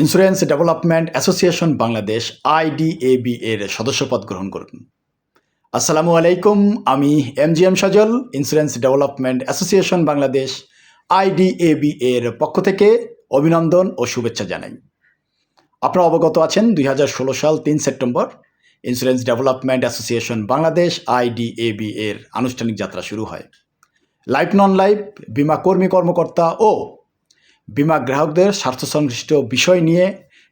Insurance development association Bangladesh IDAB এর সদস্যপদ গ্রহণ করুন। আসসালামু আলাইকুম, আমি M G M Sajal insurance development association Bangladesh IDAB এর পক্ষ থেকে অভিনন্দন ও শুভেচ্ছা জানাই। আপনারা অবগত আছেন দুই হাজার ষোলো সাল তিন September insurance development association Bangladesh IDAB এর আনুষ্ঠানিক যাত্রা শুরু হয়। লাইফ নন লাইফ বিমা কর্মী কর্মকর্তা ও বিমা গ্রাহকদের স্বার্থ সংশ্লিষ্ট বিষয় নিয়ে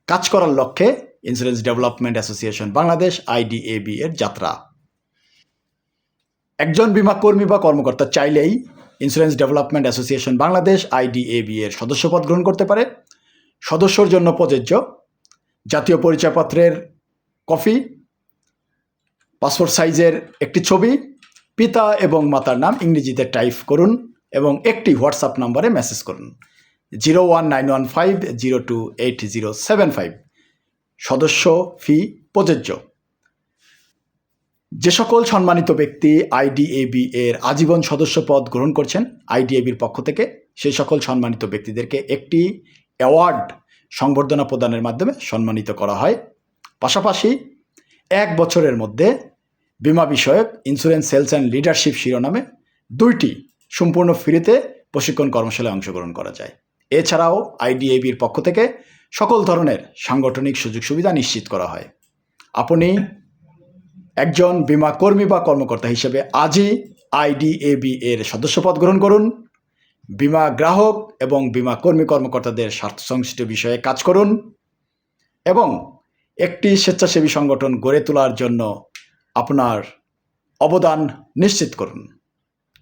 কাজ করার লক্ষ্যে insurance development association Bangladesh IDAB এর যাত্রা। একজন বিমা কর্মী বা কর্মকর্তা চাইলেই insurance development association Bangladesh IDAB এর সদস্যপদ গ্রহণ করতে পারে। সদস্যর জন্য প্রযোজ্য জাতীয় পরিচয়পত্রের কপি, পাসপোর্ট সাইজের একটি ছবি, পিতা এবং মাতার নাম ইংরেজিতে টাইপ করুন এবং একটি হোয়াটসঅ্যাপ নম্বরে মেসেজ করুন। Zero one nine one five zero two eight zero seven five. সদস্য ফি প্রযোজ্য। যে সকল সম্মানিত ব্যক্তি আইডিএবি এর আজীবন সদস্যপদ গ্রহণ করছেন আইডিএবির পক্ষ থেকে সেই সকল সম্মানিত ব্যক্তিদেরকে একটি অ্যাওয়ার্ড সংবর্ধনা প্রদানের মাধ্যমে সম্মানিত করা হয়। পাশাপাশি এক বছরের মধ্যে বিমা বিষয়ক ইন্স্যুরেন্স সেলস অ্যান্ড লিডারশিপ শিরোনামে দুইটি সম্পূর্ণ ফ্রিতে প্রশিক্ষণ কর্মশালায় অংশগ্রহণ করা যায়। এছাড়াও আইডিএবির পক্ষ থেকে সকল ধরনের সাংগঠনিক সুযোগ সুবিধা নিশ্চিত করা হয়। আপনি একজন বিমা কর্মী বা কর্মকর্তা হিসেবে আজই আইডিএবি এর সদস্যপদ গ্রহণ করুন। বিমা গ্রাহক এবং বিমা কর্মী কর্মকর্তাদের স্বার্থ সংশ্লিষ্ট বিষয়ে কাজ করুন এবং একটি স্বেচ্ছাসেবী সংগঠন গড়ে তোলার জন্য আপনার অবদান নিশ্চিত করুন।